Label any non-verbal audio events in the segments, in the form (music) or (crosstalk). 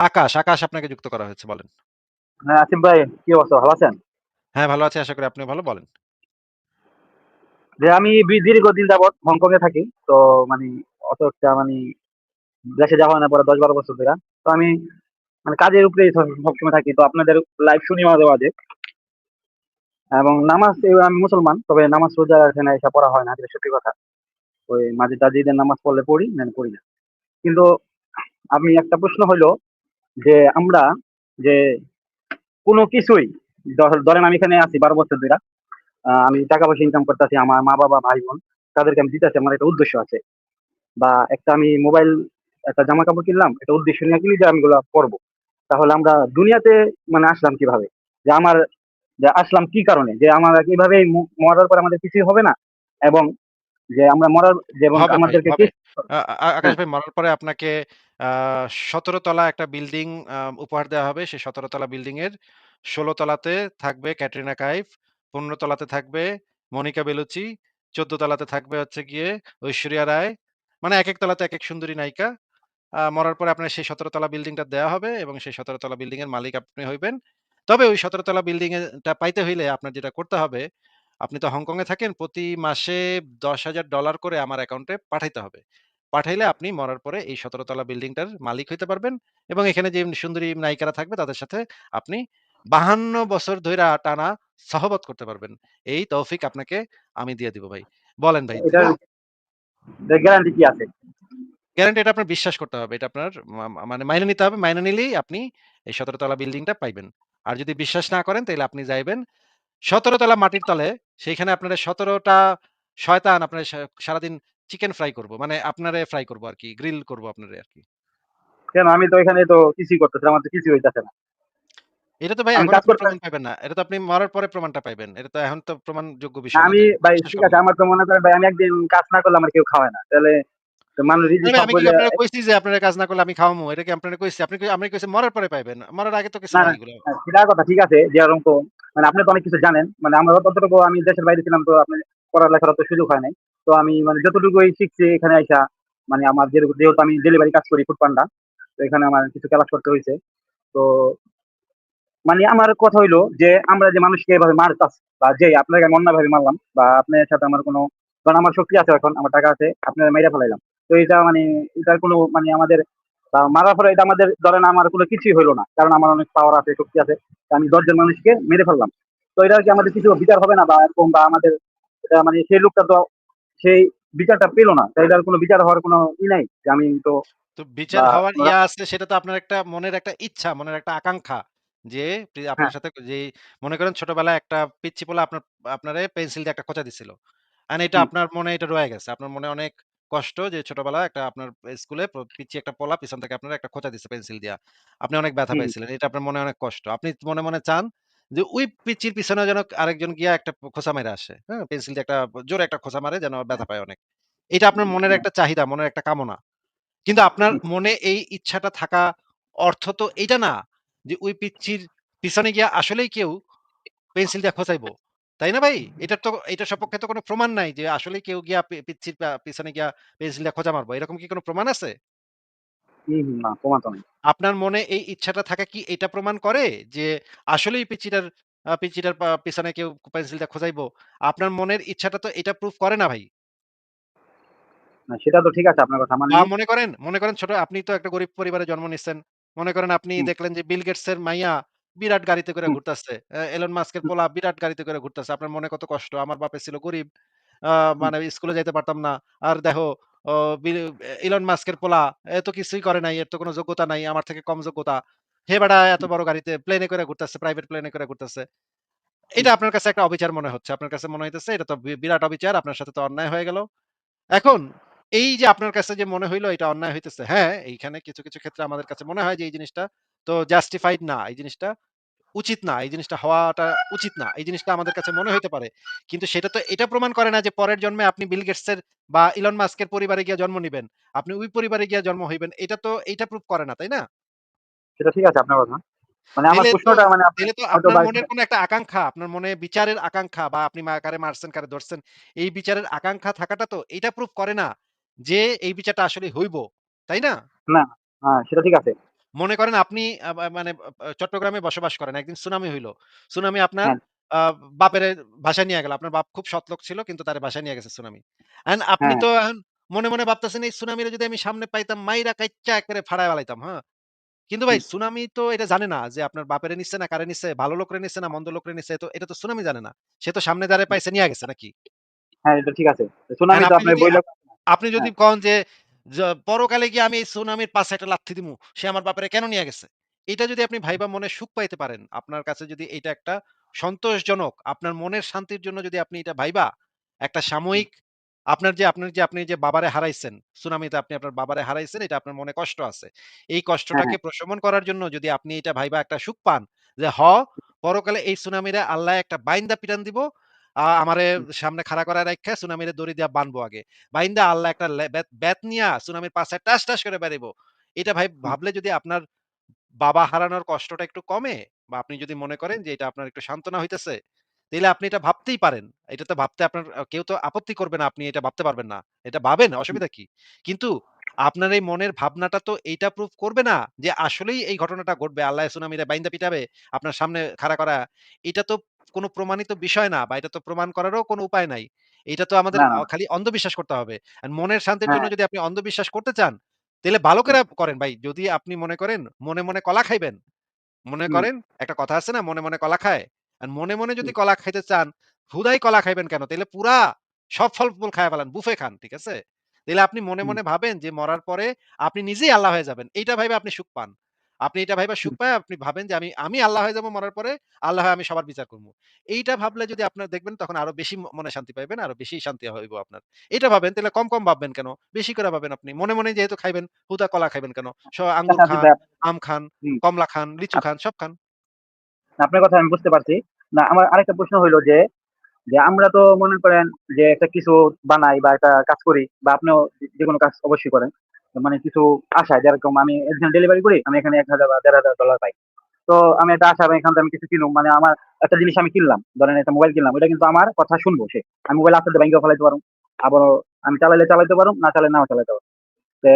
আকাশ, আকাশ আপনাকে যুক্ত করা হয়েছে বলেন। হ্যাঁ, আসিফ ভাই কি অবস্থা ভালো আছেন? হ্যাঁ, ভালো আছি। আশা করি আপনিও ভালো। বলেন। যে আমি দীর্ঘদিন যাবৎ হংকং এ থাকি। তো মানে অত একটা মানি দেশে যাওয়া হয় না প্রায় ১০-১২ বছর ধইরা। তো আমি মানে কাজের উপরে সবসময় থাকি। তো আপনাদের লাইভ শুনি মাঝে, মাঝে। এবং নামাজ আমি মুসলমান। তবে নামাজ রোজা এখানে এসে পড়া হয় না। যেটা সত্যি কথা। ওই মাঝে-টাঝে ঈদের নামাজ পড়লে পড়ি, নাহলে পড়ি না। কিন্তু আমি একটা প্রশ্ন হইল যে আমরা যে কোন কিছুই ধরেন আমি এখানে আছি ১২ বছর ধইরা। আ আমি টাকা-পয়সা ইনকাম করতাছি। আমার মা-বাবা, ভাই-বোন তাদেরকে আমি দিতেছি। আমার একটা উদ্দেশ্য আছে। বা একটা আমি মোবাইল, একটা জামা-কাপড় কিনলাম, একটা উদ্দেশ্য নিয়ে কিনি যে আমি এগুলা করব তাহলে আমরা দুনিয়াতে মানে আসলাম কীভাবে? যে আমার যে আসলাম কি কারণে? যে আমার ম মরার পরে আমাদের কিছুই হবে না? এবং যে আমরা মরার যেমন আমাদেরকে আকাশ। ভাই মরার পরে আপনাকে ১৭ তলা একটা বিল্ডিং উপহার দেওয়া হবে। সেই ১৭ তলা বিল্ডিং এর ১৬ তলাতে থাকবে ক্যাটরিনা কাইফ, ১৫ তলাতে থাকবে মনিকা বেলুচি, ১৪ তলাতে থাকবে হচ্ছে গিয়ে ঐশ্বরিয়া রায়। মানে এক এক তলাতে এক এক সুন্দরী নায়িকা। মরার পরে আপনার সেই ১৭ তলা বিল্ডিংটা দেওয়া হবে এবং সেই ১৭ তলা বিল্ডিং এর মালিক আপনি হইবেন। তবে ওই ১৭ তলা বিল্ডিং এ টা পাইতে হইলে আপনার যেটা করতে হবে, আপনি তো হংকং এ থাকেন, প্রতি মাসে $১০,০০০ করে আমার অ্যাকাউন্টে পাঠাইতে হবে। পাঠাইলে আপনি মরার পরে এই ১৭ তলা বিল্ডিংটার মালিক হইতে পারবেন এবং এখানে যে সুন্দরী নায়িকারা থাকবে তাদের সাথে আপনি ৫২ বছর ধইরা টানা সহবত করতে পারবেন। এই তৌফিক আপনাকে আমি দিয়ে দিব ভাই। বলেন ভাই এটার এটার গ্যারান্টি কি আছে? গ্যারান্টি এটা আপনার বিশ্বাস করতে হবে। এটা আপনার মা মা মানে মাইনে নিতে হবে। মাইনে নিলেই আপনি এই ১৭ তলা বিল্ডিংটা পাইবেন। আর যদি বিশ্বাস না করেন তাইলে আপনি যাইবেন ১৭ তলা মাটির তলে, সেইখানে আপনারে ১৭ টা শয়তান আপনার সারাদিন চিকেন ফ্রাই করব। মানে আপনারে ফ্রাই করব আরকি। গ্রিল করব আপনারে আরকি। কেন? আমি তো এখানে তো কিছুই করতেছি। আমার তো কিছুই হইতাছে না। এটা তো ভাই আমি এখন কাজ করতে প্রমাণ পাইবেন না। এটা তো আপনি মরার পরে প্রমাণটা পাইবেন। এটা তো এখন তো প্রমাণযোগ্য না বিষয় আমি ভাই ঠিক আছে আমার তো মনে করেন ভাই আমি একদিন কাজ না করলে আমার কেউ খাওয়ায় না। তাহলে মানুষ আরে আমি কি কইছি যে আপনারে কাজ না করলে আমি খাওয়ামু? এটা কি আপনারে কইছি? আপনি কি আমি কইছি মরার পরে পাইবেন। মরার আগে তো কিছু না, নাই এগুলো। হ্যাঁ, সেটার কথা ঠিক আছে যে এরকম মানে আপনি তো অনেক কিছু জানেন। মানে আমরা ততটুকু আমি দেশের বাইরে ছিলাম তো আপনি পড়ালেখার অত সুযোগ হয় নাই। তো আমি মানে যতটুকুই শিখছি এখানে আইসা মানে আমার যেহেতু আমি ডেলিভারি কাজ করি ফুড পান্ডা। তো এখানে আমার কিছু ক্লাস করতে হইছে। তো মানে আমার কথা হইল যে আমরা যে মানুষকে এভাবে মারতাছি বা যে আপনাকে আমি অন্যায়ভাবে মারলাম বা আপনার সাথে আমার কোনো কারণ আমার শক্তি আছে এখন, আমার টাকা আছে, আপনারে মাইরা ফেলাইলাম। তো এটা মানে এটার কোনো মানে আমাদের মারার পরে এটা আমাদের ধরেন আমার কোনো কিছুই হইল না। কারণ আমার অনেক পাওয়ার আছে, শক্তি আছে। আমি ১০ জন মানুষকে মেরে ফেললাম। তো এটার কি আমাদের কিছু বিচার হবে না? বা এরকম বা আমাদের মানে সেই লোকটা তো সেই বিচারটা পেল না। তো এটার কোনো বিচার হওয়ার কোনো ই নাই? যে আমি তো তো বিচার হওয়ার ইয়া আছে সেটা তো আপনার একটা মনের একটা ইচ্ছা, মনের একটা আকাঙ্খা। যে হ্যাঁ। আপনার সাথে যেই মনে করেন ছোটবেলায় একটা পিচ্চি পোলা আপনার আপনারে পেন্সিল দিয়ে একটা খোঁচা দিছিল। অ্যান্ড এটা আপনার মনে এটা রয়ে গেছে। আপনার মনে অনেক কষ্ট যে ছোটবেলায় একটা আপনার স্কুলে প পিচ্চি একটা পোলা পিছন থেকে আপনারে একটা খোঁচা দিছে পেন্সিল দিয়া। আপনি অনেক ব্যথা হুম। পাইছিলেন। এটা আপনার মনে অনেক কষ্ট। আপনি মনে, মনে চান যে ওই পিচ্চির পিছনে যেন আরেকজন গিয়া একটা খোঁচা মাইরা আসে। হ্যাঁ? পেন্সিল দিয়ে একটা জোরে একটা খোঁচা মারে যেন ব্যথা পায় অনেক। এটা আপনার মনের একটা চাহিদা, মনের একটা কামনা। কিন্তু আপনার মনে এই ইচ্ছাটা থাকা অর্থ তো এইটা না যে ওই পিচ্চির পিছনে গিয়া আসলেই কেউ পেন্সিল দিয়ে খোঁচাইবো। তাই না ভাই? এটার তো এটার সপক্ষে তো কোনো প্রমাণ নাই যে আসলেই কেউ গিয়া পি পিচ্চির পা পিছনে গিয়া পেন্সিল দিয়ে খোঁচা মারবো। এরকম কি কোনো প্রমাণ আছে? হুম, হুম, না প্রমাণ তো নাই। আপনার মনে এই ইচ্ছাটা থাকা কি এটা প্রমাণ করে যে আসলেই পিচ্চিটার আ পিচ্চিটার পা পিছনে কেউ পেন্সিল দিয়ে খোঁচাইবো? আপনার মনের ইচ্ছাটা তো এটা প্রুফ করে না ভাই। না সেটা তো ঠিক আছে আপনার কথা বা মানি। মনে করেন, মনে করেন ছোট আপনি তো একটা গরিব পরিবারে জন্ম নিচ্ছেন। মনে করেন আপনি হুম, দেখলেন যে বিল গেটস এর মাইয়া বিরাট গাড়িতে করে ঘুরতাছে। এলন মাস্কের পোলা বিরাট গাড়িতে করে ঘুরতাছে। আপনার মনে কত কষ্ট। আমার বাপে ছিল গরিব। মানে স্কুলে যাইতে পারতাম না। আর দেখো ইলন মাস্কের পোলা এ তো কিছুই করে নাই। এর তো কোনো যোগ্যতা নাই। আমার থেকে কম যোগ্যতা। হে বেটা এত বড় গাড়িতে প্লেনে করে ঘুরতাছে, প্রাইভেট প্লেনে করে ঘুরতাছে। এটা আপনার কাছে একটা অবিচার মনে হচ্ছে। আপনার কাছে মনে হইতেছে এটা তো বিরাট অবিচার। আপনার সাথে তো অন্যায় হয়ে গেল। এখন এই যে আপনার কাছে যে মনে হইল এটা অন্যায় হইতেছে। হ্যাঁ, এইখানে কিছু, কিছু ক্ষেত্রে আমাদের কাছে মনে হয় যে এই জিনিসটা তো জাস্টিফাইড না। এই জিনিসটা উচিত না। এই জিনিসটা হওয়াটা উচিত না। এই জিনিসটা আমাদের কাছে মনে হইতে পারে। কিন্তু সেটা তো এটা প্রমাণ করে না যে পরের জন্মে আপনি বিল গেটস এর বা ইলন মাস্কের পরিবারে গিয়ে জন্ম নিবেন। আপনি ওই পরিবারে গিয়ে জন্ম হইবেন। এটা তো এইটা প্রুফ করে না, তাই না? সেটা ঠিক আছে আপনার কথা। মানে আমার প্রশ্নটা মানে আপনি তো আপনার মনের কোনো একটা আকাঙ্খা, আপনার মনে বিচারের আকাঙ্খা বা আপনি মা কারে মারছেন, কারে ধরছেন, এই বিচারের আকাঙ্খা থাকাটা তো এইটা প্রুফ করে না যে এই বিচারটা আসলে হইব। তাই না? না, হ্যাঁ, সেটা ঠিক আছে। মনে করেন আপনি মানে চট্টগ্রামে বসবাস করেন। একদিন সুনামি হইল। সুনামি আপনার বাপের আ বাপেরে ভাসায় নিয়া গেল। আপনার বাপ খুব সৎ লোক ছিল কিন্তু তারে ভাসায় নিয়ে গেছে সুনামি। এখন আপনি হ্যাঁ, তো এখন মনে, মনে ভাবতেছেন এই সুনামিরে যদি আমি সামনে পাইতাম মাইরা কাইচ্চা একেবারে ফাড়ায় ফালাইতাম, হ্যাঁ? কিন্তু ভাই সুনামি তো এটা জানে না যে আপনার বাপেরে নিচ্ছে না কারে নিচ্ছে, ভালো লোকরে নিচ্ছে না মন্দ লোকরে নিচ্ছে। তো এটা তো সুনামি জানে না। সে তো সামনে হুম। পাইছে নিয়ে গেছে নাকি? হ্যাঁ, এটা ঠিক আছে। সুনামি তো আপনি আপনি যদি হ্যাঁ, কন য পরকালে গিয়ে আমি এই সুনামির পাছে একটা লাথি দিমু। সে আমার বাপেরে কেন নিয়া গেছে? এটা যদি আপনি ভাইবা মনে সুখ পাইতে পারেন, আপনার কাছে যদি এইটা একটা সন্তোষজনক, আপনার মনের শান্তির জন্য যদি আপনি এটা ভাইবা, একটা সাময়িক আপনার যে আপনার যে আপনি যে বাবারে হারাইছেন, সুনামিতে আপনি আপনার বাবারে হারাইছেন, এটা আপনার মনে কষ্ট আছে। এই হ্যাঁ, কষ্টটাকে হ্যাঁ, প্রশমন করার জন্য যদি আপনি এটা ভাইবা একটা সুখ পান, যে হ পরকালে এই সুনামিরে আল্লাহ একটা বাইন্দা পিটান দিব। আমারে সামনে খাড়া করায় রাইখা সুনামিরে দড়ি দিয়া বানবো আগে। বাইন্দা আল্লাহ একটা বেত নিয়া সুনামির পাছে টাস, টাস করে বেড়াইবো। এটা ভাই ভাবলে যদি আপনার বাবা হারানোর কষ্টটা একটু কমে বা আপনি যদি মনে করেন যে এটা আপনার একটু সান্ত্বনা হইতেছে, তাইলে আপনি এটা ভাবতেই পারেন। এটা তো ভাবতে আপনার কেউ তো আপত্তি করবে না, আপনি এটা ভাবতে পারবেন না। এটা ভাবেন, অসুবিধা কি? কিন্তু আপনার এই মনের ভাবনাটা তো এইটা প্রুফ করবে না যে আসলেই এই ঘটনাটা ঘটবে। আল্লাহ সুনামিরে বাইন্দা পিটাবে, আপনার সামনে খাড়া করা। এটা তো কোনো প্রমাণিত বিষয় না বা এটা তো প্রমাণ করারও কোনো উপায় নাই। এটা তো আমাদের। খালি অন্ধবিশ্বাস করতে হবে। আর মনের শান্তির জন্য হ্যাঁ, যদি আপনি অন্ধবিশ্বাস করতে চান, তাইলে ভালো করে করেন ভাই। যদি আপনি মনে করেন মনে, মনে কলা খাইবেন, মনে করেন একটা কথা আছে না মনে, মনে কলা খায়। আর মনে, মনে যদি কলা খাইতে চান, হুদাই কলা খাইবেন কেন? তাহলে পুরা সব ফল-মূল খায়া ফেলান, বুফে খান। ঠিক আছে? তাহলে আপনি মনে, মনে ভাবেন যে মরার পরে আপনি নিজেই আল্লাহ হয়ে যাবেন। এইটা ভাবে আপনি সুখ পান। আপনি এটা ভাইবা সুখ। পায় আপনি ভাবেন যে আমি, আমি আল্লাহ হয়ে যাব মরার পরে, আল্লাহ আমি সবার বিচার করব। এইটা ভাবলে যদি আপনার দেখবেন তখন আরও বেশি মনে শান্তি পাইবেন, আরও বেশি শান্তি হইব আপনার। এটা ভাবেন তাইলে কম, কম ভাববেন কেন? বেশি করে ভাবেন আপনি। মনে, মনে যেহেতু খাইবেন, হুদা কলা খাইবেন কেন? স আঙ্গুর আচ্ছা, আচ্ছা খান, আম খান, কমলা খান, লিচু খান, সব খান। আপনার কথা আমি বুঝতে পারছি। না আমার আরেকটা প্রশ্ন হইল যে, যে আমরা তো মনে করেন যে একটা কিছু বানাই বা একটা কাজ করি বা আপনিও যেকোনো কাজ অবশ্যই করেন। মানে কিছু আশায় যেরকম আমি একজন ডেলিভারি করি, আমি এখানে এক হাজার বা $১,৫০০ পাই। তো আমি একটা আশা এখান থেকে আমি কিছু কিনুম মানে আমার একটা জিনিস আমি কিনলাম। ধরেন একটা মোবাইল কিনলাম। ওইটা কিন্তু আমার কথা শুনব সে। আমি মোবাইল আস্তে, ভাইঙ্গাও ফেলাইতে পারুম। আবারও আমি চালাইলে চালাইতে পারুম, না চালাইলে নাও চালাইতে পারুম। তে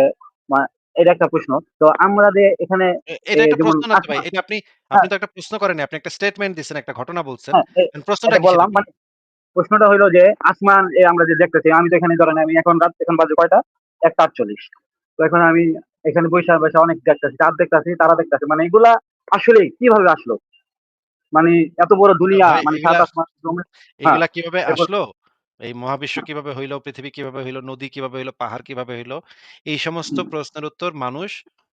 এটা একটা প্রশ্ন। তো আমরা যে এখানে এটা একটা প্রশ্ন না ভাই। এটা আপনি, আপনি হ্যাঁ, তো একটা প্রশ্ন করেননি। আপনি একটা স্টেটমেন্ট দিছেন, একটা ঘটনা বলছেন। হ্যাঁ, এখন প্রশ্নটা সেটা বললাম মানে প্রশ্নটা হইল যে আসমান আমরা যে দেখতেছি, আমি তো এখানে ধরেন আমি এখন রাত এখন বাজে কয়টা? ১টা ৪৮ তো এখন আমি এখানে বইসা, বইসা অনেক দেখতাছি, চাঁদ দেখতাছি, তারা দেখতাছি। মানে এগুলা আসলেই কীভাবে আসলো? মানে এত বড় দুনিয়া মানে ৭ আসমান হ্যাঁ, এগুলা কীভাবে আসলো? এই মহাবিশ্ব কীভাবে হইল? পৃথিবী কীভাবে হইল? নদী কীভাবে হইল? পাহাড় কীভাবে হইল? এই সমস্ত প্রশ্নের উত্তর মানুষ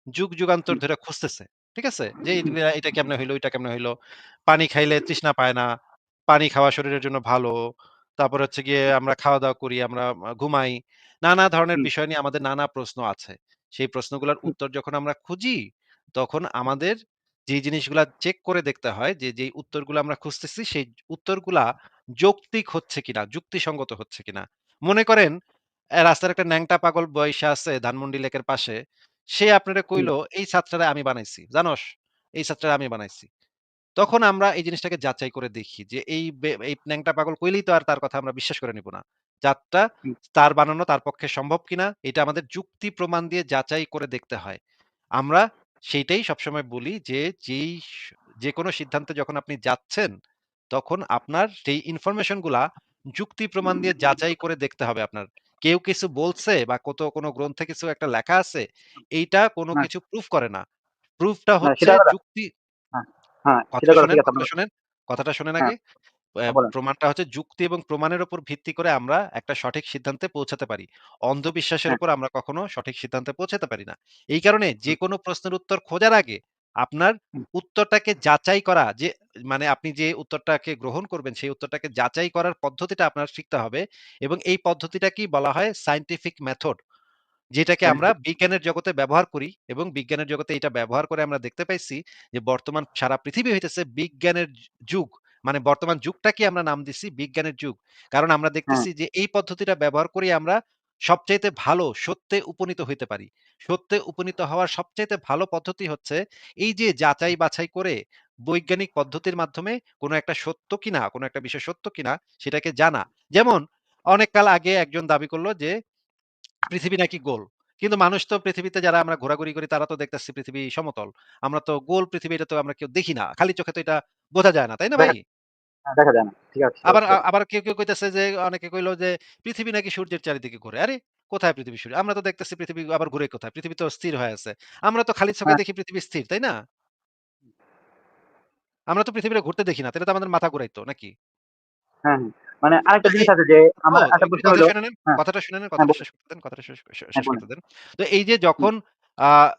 যুগ যুগান্তর ধরে খুঁজতেছে। ঠিক আছে? যে এটা এটা কেমনে হইল? ওইটা কেমনে হইল? পানি খাইলে তৃষ্ণা পায় না। পানি খাওয়া শরীরের জন্য ভালো। তারপর হচ্ছে গিয়ে আমরা খাওয়া-দাওয়া করি, আমরা ঘুমাই। নানা ধরনের বিষয় নিয়ে আমাদের নানা প্রশ্ন আছে। সেই প্রশ্নগুলার উত্তর যখন আমরা খুঁজি, তখন আমাদের যেই জিনিসগুলা চেক করে দেখতে হয় যে, যেই উত্তরগুলা আমরা খুঁজতেছি সেই উত্তরগুলা যৌক্তিক হচ্ছে কিনা, যুক্তিসঙ্গত হচ্ছে কিনা। মনে করেন রাস্তার একটা ন্যাংটা পাগল বইসা আছে ধানমন্ডি লেকের পাশে। সে আপনারা কইলো, "এই ছাত্ররা আমি বানাইছি। জানোস? এই ছাত্ররা আমি বানাইছি।" তখন আমরা এই জিনিসটাকে যাচাই করে দেখি যে এই বে এই ন্যাংটা পাগল কইলেই তো আর তার কথা আমরা বিশ্বাস করে নিব না। জাতটা হুম, তার বানানো তার পক্ষে সম্ভব কিনা এটা আমাদের যুক্তি প্রমাণ দিয়ে যাচাই করে দেখতে হয়। আমরা সেইটাই সবসময় বলি যে, যেই স যেকোনো সিদ্ধান্তে যখন আপনি যাচ্ছেন, তখন আপনার সেই ইনফরমেশনগুলা যুক্তি প্রমাণ দিয়ে যাচাই করে দেখতে হবে আপনার। কেউ কিছু বলছে বা কত কোনো গ্রন্থে কিছু একটা লেখা আছে, এইটা কোনো কিছু প্রুফ করে না। প্রুফটা না হচ্ছে সেটা যুক্তি হ্যাঁ, সেটা কথাটা কথা শোনেন, ঠিক আছে আপনার কথাটা কথা। শোনেন, কথাটা শোনেন হ্যাঁ, আগে। হ্যাঁ। প্রমাণটা হচ্ছে যুক্তি এবং প্রমাণের উপর ভিত্তি করে আমরা একটা সঠিক সিদ্ধান্তে পৌঁছাতে পারি। অন্ধবিশ্বাসের উপর আমরা কখনো সঠিক সিদ্ধান্তে পৌঁছাতে পারি না। এই কারণে হুম, যেকোনো প্রশ্নের উত্তর খোঁজার আগে আপনার উত্তরটাকে যাচাই করা যে মানে আপনি যে উত্তরটাকে গ্রহণ করবেন সেই উত্তরটাকে যাচাই করার পদ্ধতিটা আপনার শিখতে হবে এবং এই পদ্ধতিটাকেই বলা হয় সায়েন্টিফিক মেথড। যেটাকে আমরা বিজ্ঞানের জগতে ব্যবহার করি এবং বিজ্ঞানের জগতে এটা ব্যবহার করে আমরা দেখতে পাইছি যে বর্তমান সারা পৃথিবী হইতেছে বিজ্ঞানের যুগ। মানে বর্তমান যুগটাকে আমরা নাম দিছি বিজ্ঞানের যুগ। কারণ আমরা হ্যাঁ, দেখতেছি যে এই পদ্ধতিটা ব্যবহার করেই আমরা সবচাইতে ভালো সত্যে উপনীত হইতে পারি। সত্যে উপনীত হওয়ার সবচাইতে ভালো পদ্ধতি হচ্ছে এই যে যাচাই বাছাই করে বৈজ্ঞানিক পদ্ধতির মাধ্যমে কোনো একটা সত্য কিনা, কোনো একটা বিষয় সত্য কিনা সেটাকে জানা। যেমন অনেক কাল আগে একজন দাবি করল যে পৃথিবী নাকি গোল। কিন্তু মানুষ তো পৃথিবীতে যারা আমরা ঘোরাঘুরি করি তারা তো দেখতেছি পৃথিবী সমতল। আমরা তো গোল পৃথিবী এটা তো আমরা কেউ দেখি না। খালি চোখে তো এটা বোঝা যায় না। তাই না ভাই? দেখা হ্যাঁ, যায় না। ঠিক আছে আবার আবার কেউ, কেউ কইতেছে যে অনেকে কইল যে পৃথিবী নাকি সূর্যের চারিদিকে ঘুরে। আরে কোথায় পৃথিবী সূর্য? আমরা তো দেখতেছি পৃথিবী আবার ঘুরে কোথায়? পৃথিবী তো স্থির হয়ে আছে। আমরা তো খালি চোখে হ্যাঁ, দেখি পৃথিবী স্থির, তাই না? আমরা তো পৃথিবীটা ঘুরতে দেখি না। তাইলে তো আমাদের মাথা ঘুরাইতো নাকি? হ্যাঁ, হ্যাঁ। মানে আরেকটা জিনিস আছে যে আমার আরেকটা একটু প্রশ্ন হ্যাঁ, কথাটা শুনে নেন, হ্যাঁ কথাটা শেষ করতে দেন, কথাটা শেষ হ্যাঁ। করতে দেন। তো এই যে যখন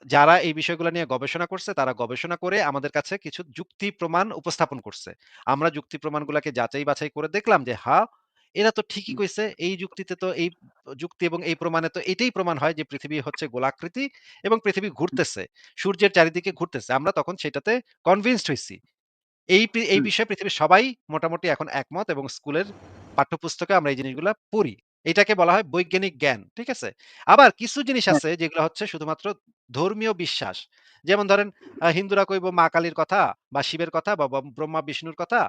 যারা এই বিষয়গুলো নিয়ে গবেষণা করছে, তারা গবেষণা করে আমাদের কাছে কিছু যুক্তি প্রমাণ উপস্থাপন করছে। আমরা যুক্তি প্রমাণগুলাকে যাচাই বাছাই করে দেখলাম যে, হা এরা তো ঠিকই কইছে। এই যুক্তিতে তো এই যুক্তি এবং এই প্রমাণে তো এটাই প্রমাণ হয় যে পৃথিবী হচ্ছে গোলাকৃতি এবং পৃথিবী ঘুরতেছে। সূর্যের চারিদিকে ঘুরতেছে। আমরা তখন সেটাতে কনভিন্সড হইছি। এই পি এই বিষয়ে পৃথিবীর সবাই মোটামুটি এখন একমত এবং স্কুলের পাঠ্যপুস্তকে আমরা এই জিনিসগুলা পড়ি। এটাকে বলা হয় বৈজ্ঞানিক জ্ঞান। ঠিক আছে? আবার কিছু জিনিস হ্যাঁ, আছে যেগুলো হচ্ছে শুধুমাত্র ধর্মীয় বিশ্বাস। যেমন ধরেন আ হিন্দুরা কইব মা কালীর কথা বা শিবের কথা বা ব্রহ্মা বিষ্ণুর কথা।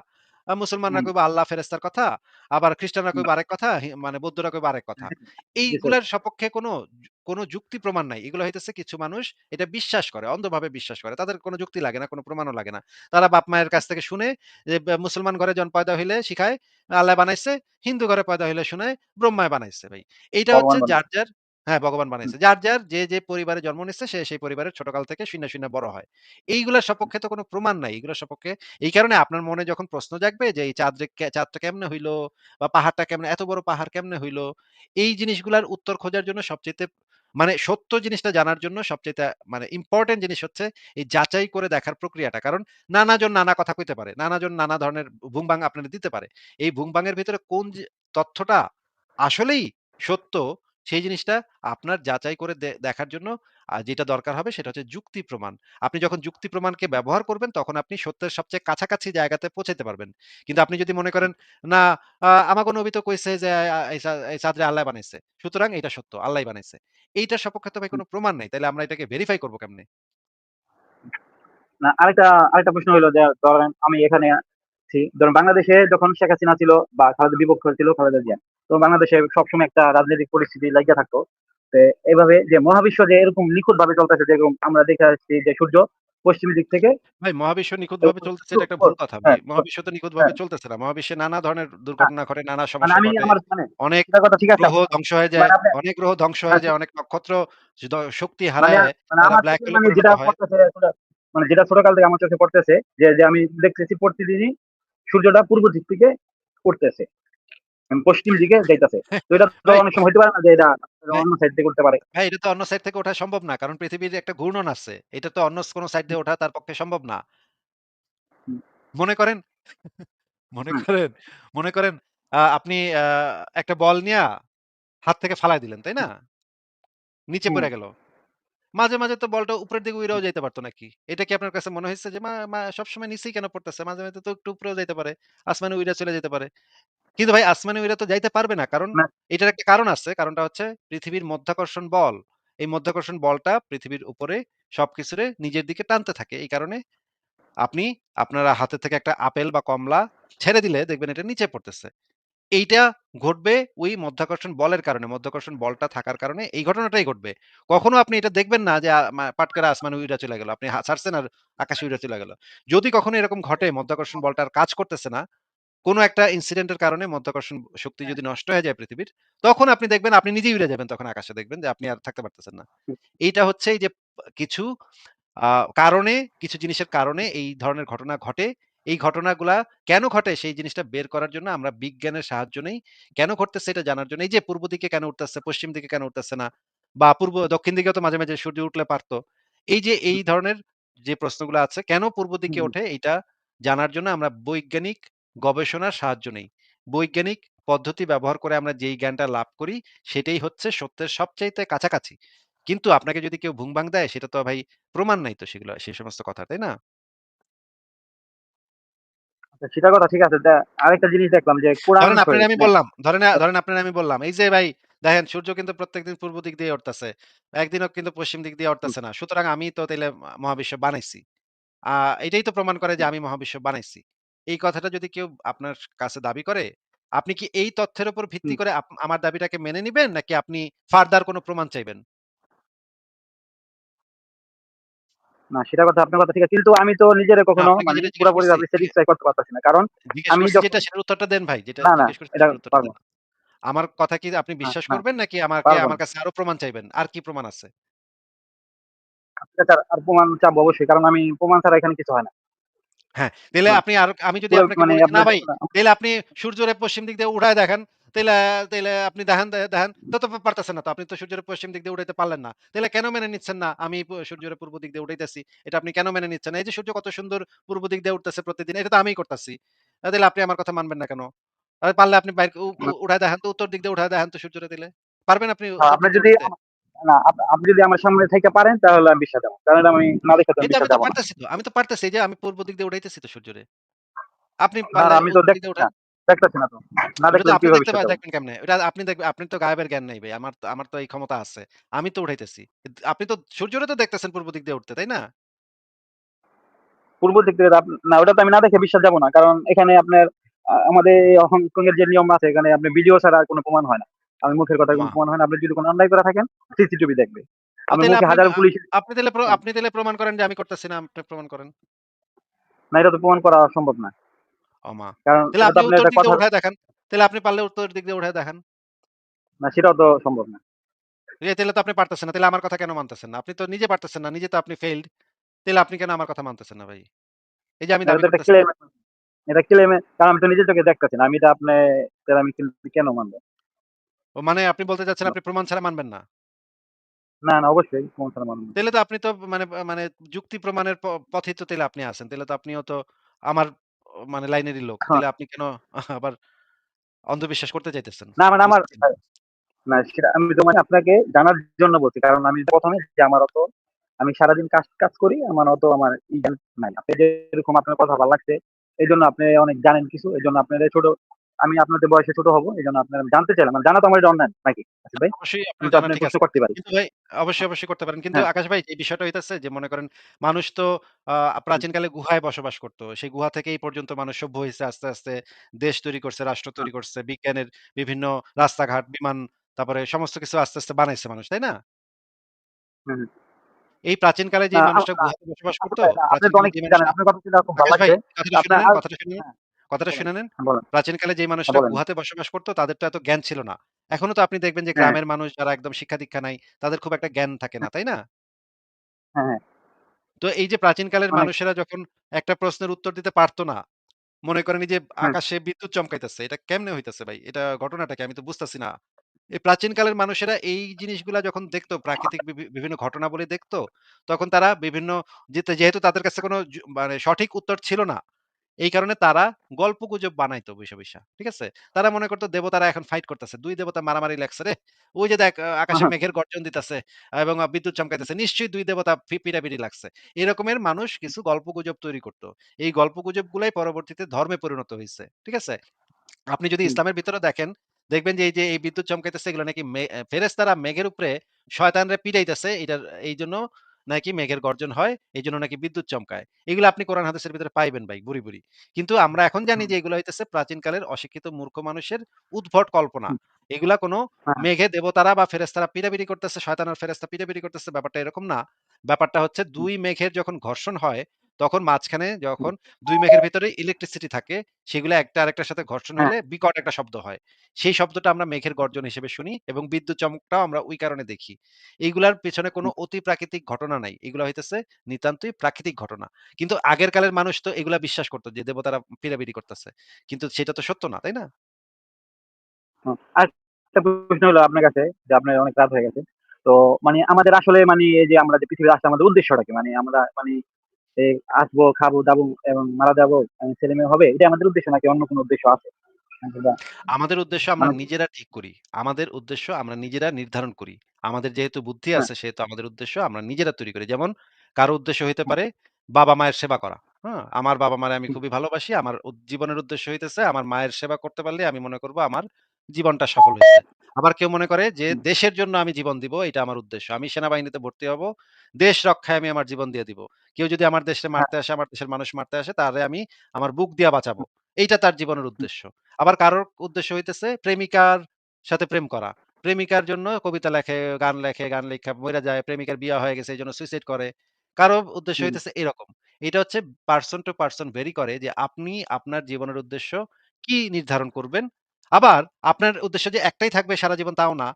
মুসলমানরা হুম, কইবো আল্লাহ ফেরেস্তার কথা। আবার খ্রিস্টানরা কইবো আরেক কথা, হি মানে বৌদ্ধরা কইবো আরেক কথা। (laughs) এইগুলার সপক্ষে কোনো কোনো যুক্তি প্রমাণ নাই। এগুলো হইতেছে কিছু মানুষ এটা বিশ্বাস করে, অন্ধভাবে বিশ্বাস করে। তাদের কোনো যুক্তি লাগে না, কোনো প্রমাণও লাগে না। তারা বাপ-মায়ের কাছ থেকে শুনে যে বে মুসলমান ঘরে জন পয়দা হইলে শিখায় আল্লাহ বানাইছে, হিন্দু ঘরে পয়দা হইলে শুনায় ব্রহ্মায় বানাইছে ভাই। এইটা হচ্ছে ভগবান। যার, যার হ্যাঁ, ভগবান বানাইছে। যার, যার যে, যে পরিবারে জন্ম নিচ্ছে সে সেই পরিবারের ছোটকাল থেকে শুইনা, শুইনা বড় হয়। এইগুলার সপক্ষে তো কোনো প্রমাণ নাই। এগুলোর সপক্ষে এই কারণে আপনার মনে যখন প্রশ্ন জাগবে যে এই চাঁদ চাঁদটা কেমনে হইল বা পাহাড়টা কেমনে এত বড় পাহাড় কেমনে হইল? এই জিনিসগুলার উত্তর খোঁজার জন্য সবচাইতে মানে সত্য জিনিসটা জানার জন্য সবচাইতে মানে ইম্পোর্টেন্ট জিনিস হচ্ছে এই যাচাই করে দেখার প্রক্রিয়াটা। কারণ নানাজন নানা কথা কইতে পারে। নানাজন নানা ধরনের ভুংবাং আপনারে দিতে পারে। এই ভুংবাঙের ভিতরে কোন তথ্যটা আসলেই সত্য, সেই জিনিসটা আপনার যাচাই করে দেখার জন্য যেটা দরকার হবে সেটা হচ্ছে যুক্তি প্রমাণ। আপনি যখন যুক্তি প্রমাণকে ব্যবহার করবেন তখন আপনি সত্যের সবচেয়ে কাছাকাছি জায়গাতে পৌঁছাইতে পারবেন। কিন্তু আপনি যদি মনে করেন, না আ আমাগো নবী তো কইছে যে এই চাঁদরে আল্লাহ বানাইছে। সুতরাং এটা সত্য, আল্লাহ বানাইছে। এইটার সপক্ষে তো ভাই। কোন প্রমাণ নাই। তাহলে আমরা এটাকে ভেরিফাই করব কেমনে? না আরেকটা আরেকটা প্রশ্ন হইল যে ধরেন আমি এখানে আছি। ধরুন বাংলাদেশে যখন শেখ হাসিনা ছিল বা খালেদা বিপক্ষ ছিল খালেদা জিয়া। তো বাংলাদেশে সবসময় একটা রাজনৈতিক পরিস্থিতি লাইগা থাকতো। তো এভাবে যে মহাবিশ্ব যে এরকম নিখুঁত ভাবে চলতেছে যেরকম আমরা দেখে আসছি যে সূর্য পশ্চিম দিক থেকে ভাই মহাবিশ্ব নিখুঁতভাবে চলতেছে এটা একটা ভুল কথা ভাই। হ্যাঁ, মহাবিশ্ব তো নিখুঁতভাবে হ্যাঁ, চলতেছে না। মহাবিশ্বে নানা ধরনের দুর্ঘটনা ঘটে, নানা মানে সমস্যা আমি ঘটে। মানে অনেক। গ্রহ ধ্বংস হয়ে যায়, মানে অনেক গ্রহ ধ্বংস মানে হয়ে যায়, অনেক নক্ষত্র শক্তি মানে হারায় মানে হোলে মানে যেটা হয়। আসলে মানে যেটা ছোটকাল থেকে আমার চোখে পড়তেছে যে, যে আমি দেখতেছি প্রতিদিনই সূর্যটা পূর্ব দিক থেকে উঠতেছে। এবং পশ্চিম দিকে যাইতেছে। তো এটা তো অনেক সময় পারে না যে এটা অন্য সাইড থেকে উঠতে পারে। ভাই এটা তো অন্য সাইড থেকে ওঠা সম্ভব না। কারণ পৃথিবীর একটা ঘূর্ণন আছে। এটা তো অন্য কোন সাইড দিয়ে ওঠা তার পক্ষে সম্ভব না। মনে করেন মনে করেন মনে করেন আপনি একটা বল নিয়া হাত থেকে ফালায় দিলেন, তাই না? নিচে পইড়া গেল। মাঝে, মাঝে তো বলটা উপরের দিকে উইড়াও যাইতে পারতো নাকি? এটা কি আপনার কাছে মনে হইছে যে মা সবসময় নিচেই কেন পড়তেছে? মাঝে, মাঝে তো একটু উপরেও যাইতে পারে। আসমানে উইড়া চলে যেতে পারে। কিন্তু ভাই আসমানে উইড়া তো যাইতে পারবে না। কারণ এটার একটা কারণ আছে। কারণটা হচ্ছে পৃথিবীর মাধ্যাকর্ষণ বল। এই মাধ্যাকর্ষণ বলটা পৃথিবীর উপরে সবকিছুরে নিজের দিকে টানতে থাকে। এই কারণে আপনি আপনার হাতে থেকে একটা আপেল বা কমলা ছেড়ে দিলে দেখবেন এটা নিচে পড়তেছে। এইটা ঘটবে ওই মধ্যাকর্ষণ বলের কারণে। মধ্যাকর্ষণ বলটা থাকার কারণে এই ঘটনাটাই ঘটবে। কখনো আপনি এটা দেখবেন না যে আ মা পাট করে আসমানে উইড়া চলে গেল। আপনি ছাড়ছেন আর আকাশে উইড়া চলে গেল। যদি কখনো এরকম ঘটে মধ্যাকর্ষণ বলটা আর কাজ করতেছে না, কোন একটা ইনসিডেন্ট এর কারণে মাধ্যাকর্ষণ শক্তি হ্যাঁ, যদি নষ্ট হয়ে যায় পৃথিবীর, তখন আপনি দেখবেন আপনি নিজেই উড়ে যাবেন তখন আকাশে দেখবেন যে আপনি আর থাকতে পারতেছেন না। এইটা হচ্ছে এই যে কিছু কারণে কিছু জিনিসের কারণে এই ধরনের ঘটনা ঘটে। এই ঘটনাগুলা কেন ঘটে সেই জিনিসটা বের করার জন্য আমরা বিজ্ঞানের সাহায্য নেই। কেন ঘটতেছে এটা জানার জন্য। এই যে পূর্ব দিকে কেন উঠতেছে, পশ্চিম দিকে কেন উঠতেছে না? বা পূর্ব দক্ষিণ দিকেও তো মাঝে, মাঝে সূর্য উঠলে পারত। এই যে এই ধরনের যে প্রশ্নগুলো আছে কেন পূর্ব দিকে ওঠে এটা জানার জন্য আমরা বৈজ্ঞানিক গবেষণার সাহায্য নেই। বৈজ্ঞানিক পদ্ধতি ব্যবহার করে আমরা যেই জ্ঞানটা লাভ করি সেটাই হচ্ছে সত্যের সবচাইতে কাছাকাছি। কিন্তু আপনাকে যদি কেউ ভুং-ভাং দেয় সেটা তো ভাই প্রমাণ নাই তো সেগুলা সেই সমস্ত কথার, তাই না? আচ্ছা সেটার কথা ঠিক আছে। আরেকটা জিনিস দেখলাম যে কোরআন ধরেন আপনারে আমি বললাম, ধরেন ধরেন আপনারে আমি বললাম, এই যে ভাই দেখেন সূর্য কিন্তু প্রত্যেকদিন পূর্ব দিক দিয়ে উঠতেছে। একদিনও কিন্তু পশ্চিম দিক দিয়ে উঠতেছে না। সুতরাং আমি তো তাইলে মহাবিশ্ব বানাইছি। আহ এটাই তো প্রমাণ করে যে আমি মহাবিশ্ব বানাইছি। এই কথাটা যদি কেউ আপনার কাছে দাবি করে আপনি কি এই তথ্যের উপর ভিত্তি করে আমার দাবিটাকে মেনে নিবেন নাকি আপনি ফার্দার কোনো প্রমাণ চাইবেন? না সেটা কথা আপনার কথা ঠিক আছে। কিন্তু আমি তো নিজেরে কখনো পুরোপুরি ভাবে স্যাটিসফাই করতে না। কারণ আমি যেটা সেটার উত্তরটা দেন ভাই। যেটা না, না আমার কথা কি আপনি বিশ্বাস করবেন নাকি আমাকে আমার কাছে আরও প্রমাণ চাইবেন? আর কি প্রমাণ আছে? আচ্ছা, আচ্ছা, আর প্রমাণ চাবো অবশ্যই। কারণ আমি প্রমাণ ছাড়া এখানে কিছু হয় না। হ্যাঁ, তাইলে না। আপনি আর আমি যদি আপনাকে মানে বলি "না ভাই, তাইলে আপনি সূর্যরে পশ্চিম দিক দিয়ে উঠায় দেখান।" তাইলে তাইলে আপনি দেখান দে দেখান। তো তো পারতেছেন না তো। আপনি তো সূর্যের পশ্চিম দিক দিয়ে উঠাইতে পারলেন না। তাইলে কেন মেনে নিচ্ছেন না আমি সূর্যের পূর্ব দিক দিয়ে উঠাইতেছি? এটা আপনি কেন মেনে নিচ্ছেন এই যে সূর্য কত সুন্দর পূর্ব দিক দিয়ে উঠতেছে প্রতিদিন। এটা তো আমিই করতাছি। আ তাইলে আপনি আমার কথা মানবেন না কেন? পারলে আপনি বাইর। উঠায় দেখান তো উত্তর দিক দিয়ে উঠায় দেখান তো সূর্যরে তাইলে। পারবেন আপনি আপনি যদি? আমা না আপনি যদি আমার সামনে পারেন তাহলে আমি বিশ্বাস দেব। কারণ আমি না দেখে তো এই আমি আমি তো পারতেছি। যে আমি পূর্ব দিক দিয়ে উঠাইতেছি তো সূর্যরে। আপনি আমি তো দিক দেখতেছি না। তো। না দেখলে আপনি দেখতে পা বিশ্বাস দেখবেন কেমনে? ওটা আপনি দেখবেন আপনার তো গায়েবের জ্ঞান নাই ভাই। আমার আমার তো এই ক্ষমতা আছে। আমি তো উঠাইতেছি। আপনি তো সূর্যরে তো দেখতেছেন পূর্ব দিক দিয়ে উঠতে, তাই না? পূর্ব দিক থেকে না ওটা তো আমি না দেখে বিশ্বাস যাব না। কারণ এখানে আপনার আমাদের হংকং এর যে নিয়ম আছে এখানে আপনি ভিডিও ছাড়া আর কোন প্রমাণ হয় না। আমি মুখের কোন প্রমাণ হয় না। আপনি যদি কোন অন্যায় করে থাকেন সিসিটিভি দেখবে। আমি মুখে হাজারো পুলিশ আপনি হ্যাঁ। আপনি তাইলে প্রমাণ করেন যে আমি করতেছি না, আপনি প্রমাণ করেন। না এটা তো প্রমাণ করা সম্ভব না। ওমা! কারণ তাইলে এটা তো আপনি উত্তর দিক কথা উঠায় দেখান। তাইলে আপনি পারলে উত্তর দিক দিয়ে উঠায় দেখান। না সেটাও তো সম্ভব না। এ তাইলে তো আপনি পারতেছেন না। তাইলে আমার কথা কেন মানতেছেন না? আপনি তো নিজে পারতেছেন না। নিজে তো আপনি ফেইলড। তাহলে আপনি কেন আমার কথা মানতেছেন না ভাই? এই যে আমি দাবি তো করতেছি। ক্লেম এটা ক্লেম কারণ আমি তো নিজের চোখে দেখতেছি না। আমি এটা আপনি তাহলে আমি কেন মানব? ও মানে আপনি বলতে চাচ্ছেন আপনি প্রমাণ ছাড়া মানবেন না? না, না অবশ্যই প্রমাণ ছাড়া মানব না। তাইলে তো আপনি তো মানে মানে যুক্তি প্রমাণের প পথেই তো তাইলে আপনি আছেন। তাইলে তো আপনিও তো আমার মানে লাইনেরই লোক। হ্যাঁ। তাইলে আপনি কেন আবার অন্ধবিশ্বাস করতে চাইতেছেন? না মানে আমার না। সেটা আমি তো মানে আপনাকে জানার জন্য বলছি। কারণ আমি ১ম এ যে আমার অত আমি সারাদিন কাজ, কাজ করি। আমার অত আমার ই নাই। আপনি যেরকম আপনার কথা ভালো লাগছে। এই জন্য আপনি অনেক জানেন কিছু। এই জন্য আপনার ছোট আমি আপনাদের বয়সে ছোট হব। এজন্য আপনার আমি জানতে চাইলাম। মানে জানা তো আমার এটা অন্যায় নাকি? আসিফ ভাই? অবশ্যই আপনার আপনার প্রশ্ন করতে পারি। কিন্তু ভাই অবশ্যই, অবশ্যই করতে পারেন। কিন্তু হ্যাঁ। আকাশ ভাই এই বিষয়টা হইতেছে যে মনে করেন মানুষ তো প্রাচীনকালে গুহায় বসবাস করত। সেই গুহা থেকে এই পর্যন্ত মানুষ সভ্য হইছে আস্তে, আস্তে দেশ তৈরি করছে, রাষ্ট্র তৈরি করছে, বিজ্ঞানের বিভিন্ন রাস্তাঘাট, বিমান তারপরে সমস্ত কিছু আস্তে, আস্তে বানাইছে মানুষ, তাই না? এই প্রাচীনকালে আ মানুষটা আ গুহাতে বসবাস আসিফ করত। আপনার কথা শুনে খুব ভালো লাগছে। কথাটা শুনে আপনার নেন, আর কথাটা শুনে নেন, হ্যাঁ, কথাটা শুনে নেন। হ্যাঁ প্রাচীনকালে যেই হ্যাঁ বলেন। গুহাতে বসবাস করত তাদের তো এত জ্ঞান ছিল না। এখনও তো আপনি দেখবেন যে হ্যাঁ, গ্রামের মানুষ যারা একদম শিক্ষা-দীক্ষা নাই, তাদের খুব একটা জ্ঞান থাকে না, তাই না? তো এই যে প্রাচীনকালের মানুষেরা যখন একটা প্রশ্নের উত্তর দিতে পারত না, মনে করেন যে আকাশে বিদ্যুৎ চমকাইতেছে, এটা কেমনে হইতেছে ভাই? এটা ঘটনাটা কি? আমি তো বুঝতেছি না। এই প্রাচীনকালের মানুষেরা এই জিনিসগুলা যখন দেখতো, প্রাকৃতিক বিভিন্ন ঘটনা বলে দেখতো, তখন তারা বিভিন্ন যেহেতু তাদের কাছে কোনো মানে সঠিক উত্তর ছিল না। এই কারণে তারা গল্পগুজব বানাইতো বইসা, বইসা। ঠিক আছে? তারা মনে করত দেবতারা এখন ফাইট করতেছে। ২ দেবতা মারামারি লাগছে রে। ওই যে দেখ আকাশে মেঘের গর্জন দিতেছে এবং বিদ্যুৎ চমকাইতেছে। নিশ্চয়ই ২ দেবতা পিটাপিটি লাগছে। এরকমের মানুষ কিছু গল্প গুজব তৈরি করতো এই গল্প গুজব গুলাই পরবর্তীতে ধর্মে পরিণত হয়েছে ঠিক আছে? আপনি যদি ইসলামের ভিতরে দেখেন, দেখবেন যে এই যে এই বিদ্যুৎ চমকাইতেছে এগুলো নাকি মে এ ফেরেশতারা মেঘের উপরে শয়তানরে পিটাইতেছে এটার এইজন্য নাকি মেঘের গর্জন হয়, এই জন্য নাকি বিদ্যুৎ চমকায়। এগুলো আপনি কোরআন হাদিসের ভিতরে পাইবেন ভাই বুড়ি বুড়ি কিন্তু আমরা এখন জানি যে এগুলো হইতেছে প্রাচীনকালের অশিক্ষিত মূর্খ মানুষের উদ্ভট কল্পনা। এগুলা কোনো হ্যাঁ, মেঘে দেবতারা বা ফেরেস্তারা পিড়াপিড়ি করতেছে, শয়তানার ফেরেস্তা পিড়াপিড়ি করতেছে ব্যাপারটা এরকম না। ব্যাপারটা হচ্ছে দুই মেঘের যখন ঘর্ষণ হয়, তখন মাঝখানে যখন ২ মেঘের ভিতরে ইলেকট্রিসিটি থাকে সেগুলা একটা আরেকটার সাথে ঘর্ষণ হ্যাঁ, হইলে বিকট একটা শব্দ হয়। সেই শব্দটা আমরা মেঘের গর্জন হিসেবে শুনি এবং বিদ্যুৎ চমকটাও আমরা ওই কারণে দেখি। এইগুলার পেছনে কোনো অতি প্রাকৃতিক ঘটনা নাই। এগুলা হইতেছে নিতান্তই প্রাকৃতিক ঘটনা। কিন্তু আগের কালের মানুষ তো এগুলা বিশ্বাস করত যে দেবতারা পিরাপিরি করতেছে। কিন্তু সেটা তো সত্য না, তাই না? আরেকটা প্রশ্ন হলো আপনার কাছে যে আপনার অনেক রাত হয়ে গেছে। তো মানে আমাদের আসলে মানে এই যে আমরা যে পৃথিবীতে আসছি আমাদের উদ্দেশ্যটা কি? মানে আমরা মানে আসব, খাব, দাবো এবং মারা যাব, ছেলে-মেয়ে হবে। এটাই আমাদের উদ্দেশ্য নাকি অন্য কোনো উদ্দেশ্য আছে? আমাদের উদ্দেশ্য আমরা মানে নিজেরা ঠিক করি। আমাদের উদ্দেশ্য আমরা নিজেরা নির্ধারণ করি। আমাদের যেহেতু বুদ্ধি হ্যাঁ, আছে সেহেতু আমাদের উদ্দেশ্য আমরা নিজেরা তৈরি করি। যেমন কারও উদ্দেশ্য হইতে হ্যাঁ, পারে বাবা-মায়ের সেবা করা। হ্যাঁ? আমার বাবা-মারে আমি খুবই ভালোবাসি। আমার জীবনের উদ্দেশ্য হইতেছে আমার মায়ের সেবা করতে পারলে আমি মনে করব আমার জীবনটা সফল হইছে। আবার কেউ মনে করে যে দেশের জন্য আমি জীবন দিব এটা আমার উদ্দেশ্য। আমি সেনাবাহিনীতে ভর্তি হব। দেশ রক্ষায় আমি আমার জীবন দিয়ে দিব। কেউ যদি আমার দেশে হ্যাঁ, মারতে আসে, আমার দেশের মানুষ মারতে আসে তাহলে আমি আমার বুক দিয়া বাঁচাবো। এইটা তার জীবনের উদ্দেশ্য। আবার কারোর উদ্দেশ্য হইতেছে প্রেমিকার সাথে প্রেম করা। প্রেমিকার জন্য কবিতা লেখে, গান লেখে, গান লেখা মইরা যায়। প্রেমিকার বিয়া হয়ে গেছে এজন্য সুইসাইড করে। কারও উদ্দেশ্য হইতেছে এরকম। এটা হচ্ছে পারসন টু পারসন ভেরি করে যে আপনি আপনার জীবনের উদ্দেশ্য কি নির্ধারণ করবেন। আবার আপনার উদ্দেশ্য যে একটাই থাকবে সারা জীবন তাও না।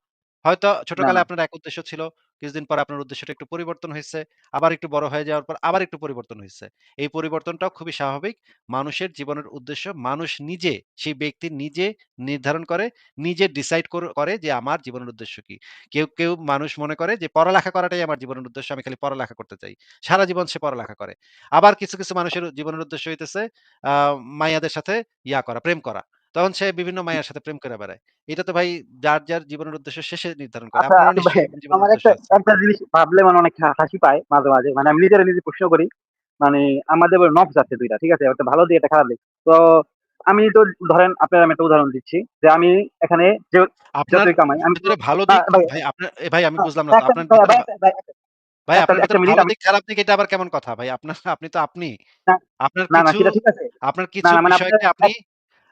হয়তো না, না। ছোটকালে আপনার এক উদ্দেশ্য ছিল। কিছুদিন পরে আপনার উদ্দেশ্যটা একটু পরিবর্তন হইছে। আবার একটু বড় হয়ে যাওয়ার পর আবার একটু পরিবর্তন হইছে। এই পরিবর্তনটাও খুবই স্বাভাবিক। মানুষের জীবনের উদ্দেশ্য মানুষ নিজে, সেই ব্যক্তি নিজে নির্ধারণ করে, নিজে ডিসাইড কর করে যে আমার জীবনের উদ্দেশ্য কি। কেউ, কেউ মানুষ মনে করে যে পড়ালেখা করাটাই আমার জীবনের উদ্দেশ্য। আমি খালি পড়ালেখা করতে চাই। সারা জীবন সে পড়ালেখা করে। আবার কিছু, কিছু মানুষের জীবনের উদ্দেশ্য হইতেছে আ মাইয়াদের সাথে ইয়া করা, প্রেম করা। তখন সে বিভিন্ন মায়ের সাথে প্রেম করে বেড়ায়। এটা তো ভাই যার, যার জীবনের উদ্দেশ্য শেষে নির্ধারণ করে। আচ্ছা, আচ্ছা আমার একটা, একটা জিনিস ভাবলে মানে অনেক হাসি পায় মাঝে, মাঝে। মানে আমি নিজেরে নিজে প্রশ্ন করি। মানে আমাদের নবস আছে ২ টা। ঠিক আছে? একটা ভালো দিক একটা খারাপ দিক। তো আমি তো ধরেন আপনার আমি একটা উদাহরণ দিচ্ছি। যে আমি এখানে যে আপনার যতই কামাই আমি ভালো দিক ভাই আপনার ভাই আমি বুঝলাম না আপনার ভাই আপনার একটা মিনিট আমি খারাপ দিক এটা আবার কেমন কথা ভাই? আপনার আপনি তো আপনি। আপনার কিছু আপনার কিছু মানে বিষয়কে আপনি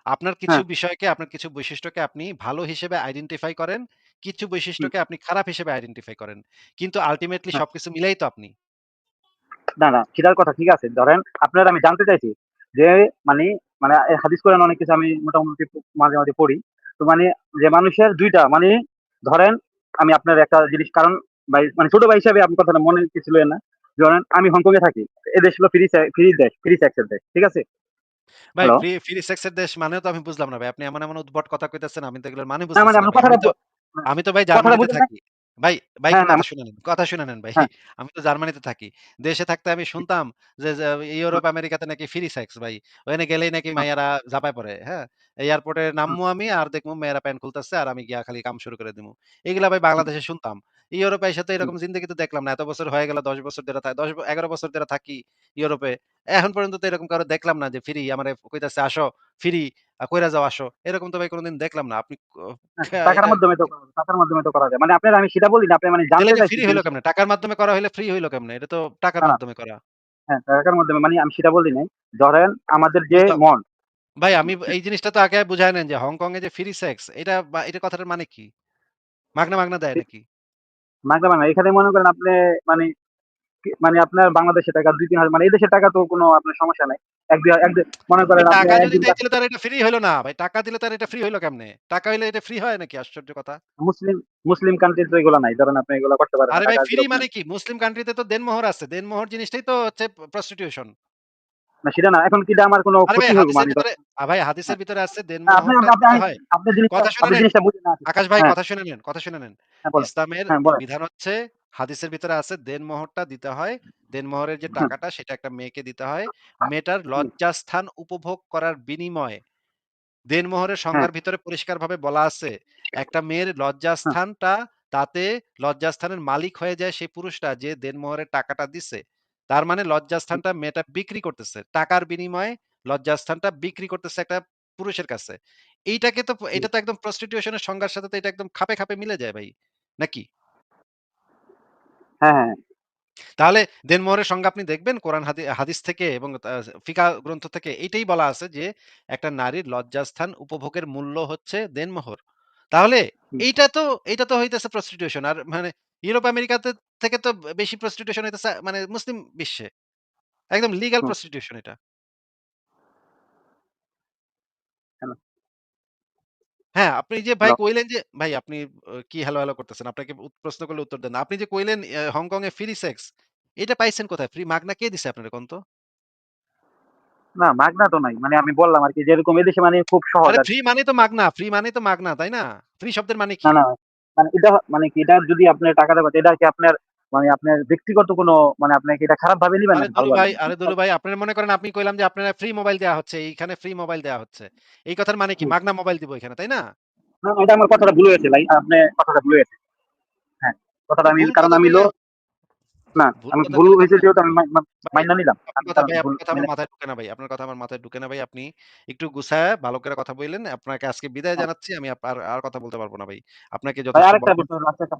আপনার কিছু হ্যাঁ, বিষয়কে, আপনার কিছু বৈশিষ্ট্যকে আপনি ভালো হিসেবে আইডেন্টিফাই করেন। কিছু হুম, বৈশিষ্ট্যকে আপনি খারাপ হিসেবে আইডেন্টিফাই করেন। কিন্তু আল্টিমেটলি হ্যাঁ। সবকিছু মিলাই তো আপনি। না, না সেটার কথা ঠিক আছে। ধরেন আপনার আমি জানতে চাইছি যে মানে, মানে এ হাদিস কোরআন অনেক কিছু আমি মোটামুটি প মাঝে, মাঝে পড়ি। তো মানে যে মানুষের ২ টা মানে ধরেন আমি আপনার একটা জিনিস কারণ ভাই মানে ছোট ভাই হিসাবে আপনার কথাটা মনে কিছু লইয়েন না। ধরেন আমি হংকং এ থাকি। এ দেশ হলো ফ্রি সে ফ্রি দেশ, ফ্রি সেক্স এর দেশ। ঠিক আছে? ভাই ফ্রি ফ্রি সেক্স এর দেশ মানেও তো আমি বুঝলাম না ভাই। আপনি এমন, এমন উদ্ভট কথা কইতেছেন আমি তো এগুলোর মানে না আমি তো আমি তো ভাই জার্মানিতে থাকি। ভাই, ভাই হ্যাঁ, কথা শুনে নেন, কথা শুনে নেন ভাই। হ্যাঁ, আমি তো জার্মানিতে থাকি। দেশে থাকতে আমি শুনতাম যে, ইউরোপ, আমেরিকাতে নাকি ফ্রি সেক্স ভাই। ওখানে গেলেই নাকি হুম, মাইয়ারা ঝাঁপায় পড়ে, হ্যাঁ? এয়ারপোর্টে নামমু আমি আর দেখমু মেয়েরা প্যান্ট খুলতেছে আর আমি গিয়া খালি কাম শুরু করে দিমু। এগুলা ভাই বাংলাদেশে শুনতাম। ইউরোপে আইসা তো এরকম জিন্দেগি তো দেখলাম না। এত বছর হয়ে গেল ১০ বছর ধরে ১০ ১১ বছর ধরে থাকি ইউরোপে। এখন পর্যন্ত তো এরকম কারও দেখলাম না যে ফ্রি আমারে কইতাছে, "আসো ফ্রি কইরা যাও আসো।" এরকম তো ভাই কোনদিন দেখলাম না। আপনি টাকার মাধ্যমে তো করা টাকার মাধ্যমে তো করা যায়। মানে আপনার আমি সেটা বলি না, আপনি মানে জানতে ফ্রি। কেমনে? টাকার মাধ্যমে করা হইলে ফ্রি হইল কেমনে? এটা তো টাকার মাধ্যমে করা। হ্যাঁ, টাকার মাধ্যমে মানে আমি সেটা বলি নাই। ধরেন আমাদের যে মন ভাই আমি এই জিনিসটা তো আগে বুঝায় নেন যে হংকং এ যে ফ্রি সেক্স এটা এটা কথাটার মানে কি? মাগনা, মাগনা দেয় নাকি? মাগনা, মাগনা এখানে মনে করেন আপনি মানে মানে আপনার বাংলাদেশের টাকা ২-৩ হাজার মানে এই দেশের টাকা তো কোনো আপনার সমস্যা নাই। ১ ২ ১ ২ মনে করেন টাকা যদি দিন দেয় কাজ তাহলে তো আর এটা ফ্রি হইল না। ভাই টাকা দিলে তো আর এটা ফ্রি কেমনে? টাকা হইলে এটা ফ্রি হয় নাকি আশ্চর্য কথা। মুসলিম মুসলিম কান্ট্রি তো এগুলা নাই। ধরেন আপনি এগুলা করতে পারেন আরে ভাই ফ্রি মানে কি? মুসলিম কান্ট্রি তে দেনমোহর আছে। দেনমোহর জিনিসটাই তো হচ্ছে প্রস্টিটিউশন। না সেটা না। এখন আমার কোনো ক্ষতি হাদিসের মানে ভাই। হাদিসের ভিতরে আছে না আপনি দেনমোহরটা আপনি দিতে আমি হয়। আপনি জিনিসটা কথা শুনে আপনি নেন। জিনিসটা বুঝেন না। আকাশ ভাই হ্যাঁ, কথা শুনে নেন, কথা শুনে নেন। হ্যাঁ ইসলামের হ্যাঁ বিধান হচ্ছে হাদিসের ভিতরে আছে দেনমোহরটা দিতে হয়। দেনমোহরের যে টাকাটা সেটা একটা মেয়েকে দিতে হয়। মেয়েটার লজ্জাস্থান উপভোগ করার বিনিময়ে দেন মোহরের সংজ্ঞার ভিতরে পরিষ্কারভাবে বলা আছে, একটা মেয়ের লজ্জাস্থানটা তাতে লজ্জাস্থানের মালিক হয়ে যায় সেই পুরুষটা যে দেন মোহরের টাকাটা দিছে। তার মানে লজ্জাস্থানটা মেয়েটা বিক্রি করতেছে। টাকার বিনিময়ে লজ্জাস্থানটা বিক্রি করতেছে একটা পুরুষের কাছে। এইটাকে তো এটা তো একদম প্রস্টিটিউশন এর সংজ্ঞার সাথে তো এটা একদম খাপে, খাপে মিলে যায় ভাই। নাকি? হ্যাঁ, হ্যাঁ, তাহলে দেনমোহরের সংজ্ঞা আপনি দেখবেন কোরআন হাদি হাদিস থেকে এবং ফিকা গ্রন্থ থেকে এইটাই বলা আছে যে, একটা নারীর লজ্জাস্থান উপভোগের মূল্য হচ্ছে দেনমোহর। তাহলে এইটা তো এইটা তো হইতেছে প্রস্টিটিউশন। আর মানে ইউরোপ আমেরিকাতে থেকে তো বেশি প্রস্টিটিউশন হইতেছে মানে মুসলিম বিশ্বে। একদম লিগ্যাল হুম। প্রস্টিটিউশন এটা। কেন? হ্যাঁ, আপনি যে ভাই কইলেন যে ভাই আপনি অ কি হেলো, হেলো করতেছেন? আপনাকে উত প্রশ্ন করলে উত্তর দেন না। আপনি যে কইলেন এ হংকং এ ফ্রি সেক্স, এটা পাইছেন কোথায়? ফ্রি মাগনা কে দিছে আপনারে কোন তো? না মাগনা তো নাই। মানে আমি বললাম আরকি যেরকম এদেশে মানে খুব সহজ আরে ফ্রি আরকি। মানেই তো মাগনা, ফ্রি মানেই তো মাগনা, তাই না? ফ্রি শব্দের মানে না, কি? না মানে এটা মানে কি এটা যদি আপনি টাকা দেবেন এটা কি আপনার মানে আপনার ব্যক্তিগত কোনো মানে আপনি কি এটা খারাপ ভাবে নিবেন না নাকি ভাই, আরে দুলু ভাই আপনারা মনে করেন আপনি কইলাম যে আপনার ফ্রি মোবাইল দেয়া হচ্ছে। এইখানে ফ্রি মোবাইল দেয়া হচ্ছে। এই কথার মানে কি? মাগনা মোবাইল দিব এখানে, তাই না? না, এটা আমার কথাটা ভুল হয়েছে ভাই। আপনি কথাটা ভুল হয়েছে। হ্যাঁ। কথাটা আমি কারণ আমি কইলে না, আমি কথা ভুল কইলে তো হইছে আপনার যেহেতু আমি মা মা ভাই মাইনা নিলাম। কথা ভাই আপনার কথা আমার মাথায় ঢুকে না ভাই। আপনার কথা আমার মাথায় ঢুকে না ভাই। আপনি একটু গুছায়া ভালো করে কথা বইলেন। আপনাকে আজকে বিদায়। জানাচ্ছি। আমি আর আর কথা বলতে পারব না ভাই। আপনাকে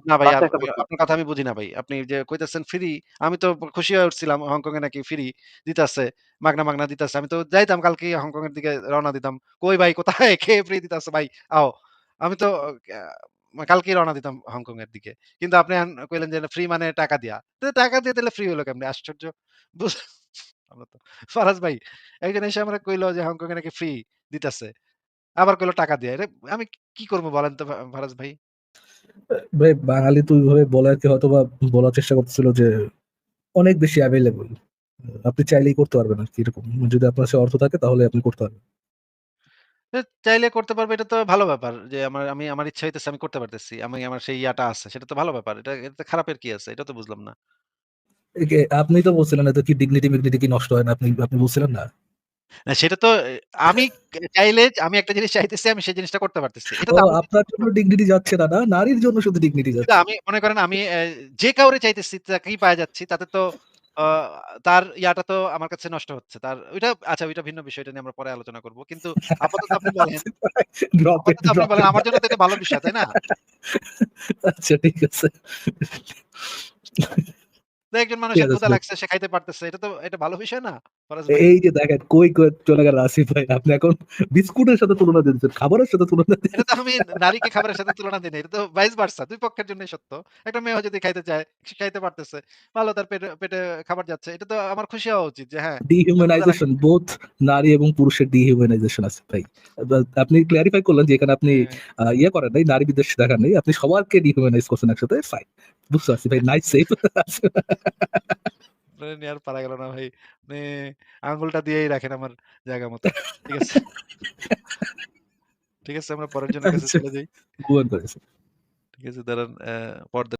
না ভাই আপনার কথা আমি বুঝি না ভাই। আপনি যে কইতেছেন ফ্রি, আমি তো খুশি হয়ে উঠছিলাম হংকং এ নাকি ফ্রি দিতাছে। মাগনা, মাগনা দিতাছে। আমি তো যাইতাম কালকে হংকং এর দিকে রওনা দিতাম। কই ভাই কোথায়? কে ফ্রি দিতাছে ভাই? আও। আমি তো কালকেই রওনা দিতাম হংকং এর দিকে। কিন্তু আপনি কইলেন যে, ফ্রি মানে টাকা দিয়া। টাকা দিয়ে তাহলে ফ্রি হইল কেমনে? আশ্চর্য! আমরা ফারাজ ভাই, একজন এসে আমারে কইলো যে হংকং এ নাকি ফ্রি দিতেছে। আবার কইলো টাকা দিয়ে। আমি কি করব বলেন তো ফারাজ ভাই? ভাই, বাঙালি তো ওইভাবে বলে আরকি হয়তোবা বলার চেষ্টা করতেছিল যে, অনেক বেশি এভেইলেবল। আপনি চাইলেই করতে পারবেন আরকি এরকম। যদি আপনার কাছে অর্থ থাকে তাহলে আপনি করতে পারবেন। এ চাইলে করতে পারবে এটা তো ভালো ব্যাপার। যে আমার আমি আমার ইচ্ছা হইতেছে আমি করতে পারতেছি। আমি আমার সেই ইয়াটা আছে। সেটা তো ভালো ব্যাপার। এটা এটাতে খারাপের কি আছে? এটা তো বুঝলাম না। আপনি তো বলছিলেন এতে কি ডিগনিটি-মিগনিটি কি নষ্ট হয় না? আপনি আপনি বলছিলেন না? না সেটা তো এ আমি চাইলে আমি একটা জিনিস চাইতেছি আমি সেই জিনিসটা করতে পারতেছি। এটা ও তো আমার আপনার জন্য ডিগনিটি যাচ্ছে না, না নারীর জন্য শুধু ডিগনিটি যাচ্ছে। আমি মনে করেন আমি এ যে কাউরে চাইতেছি তাকেই পাওয়া যাচ্ছি। তাতে তো তার ইয়াটা তো আমার কাছে নষ্ট হচ্ছে। তার ওইটা আচ্ছা ওইটা ভিন্ন বিষয়টা নিয়ে আমরা পরে আলোচনা করব। কিন্তু আপাতত আপনি (laughs) বলেন আপনি বলেন আমার জন্য তো এটা ভালো বিষয়, তাই না? আচ্ছা ঠিক আছে। একজন মানুষের ক্ষুধা লাগছে সে খাইতে পারতেছে। এটা তো এটা ভালো বিষয় না? এই যে দেখেন কই, কই চলে গেল আসিফ ভাই। আপনি এখন বিস্কুটের সাথে তুলনা দিচ্ছেন। খাবারের সাথে তুলনা দিয়ে এটা তো আমি নারীকে খাবারের সাথে তুলনা দেই। এটা তো ভাইস ভার্সা ২ পক্ষের জন্যই সত্য। একটা মেয়েও যদি খাইতে চায়, সে খাইতে পারতেছে। ভালো তার পেটে পেটে খাবার যাচ্ছে। এটা তো আমার খুশি হওয়া উচিত যে হ্যাঁ, ডিহিউম্যানাইজেশন বোথ নারী এবং পুরুষের ডিহিউম্যানাইজেশন আছে ভাই। আপনি ক্লারিফাই করলেন যে এখানে আপনি হ্যাঁ। ইয়ে করেন নাই, নারী বিদ্বেষ দেখান নাই। আপনি সবারকে ডিহিউম্যানাইজ করছেন একসাথে। ফাইন। বুঝতে পারছি ভাই নাইস সেভ। আর পারা গেল না ভাই। মানে আঙ্গুলটা দিয়েই রাখেন আমার জায়গা মতো। ঠিক আছে? ঠিক আছে আমরা পরের জন্য কাছে আচ্ছা। চলে যাই। ঠিক আছে দাঁড়ান পর্দা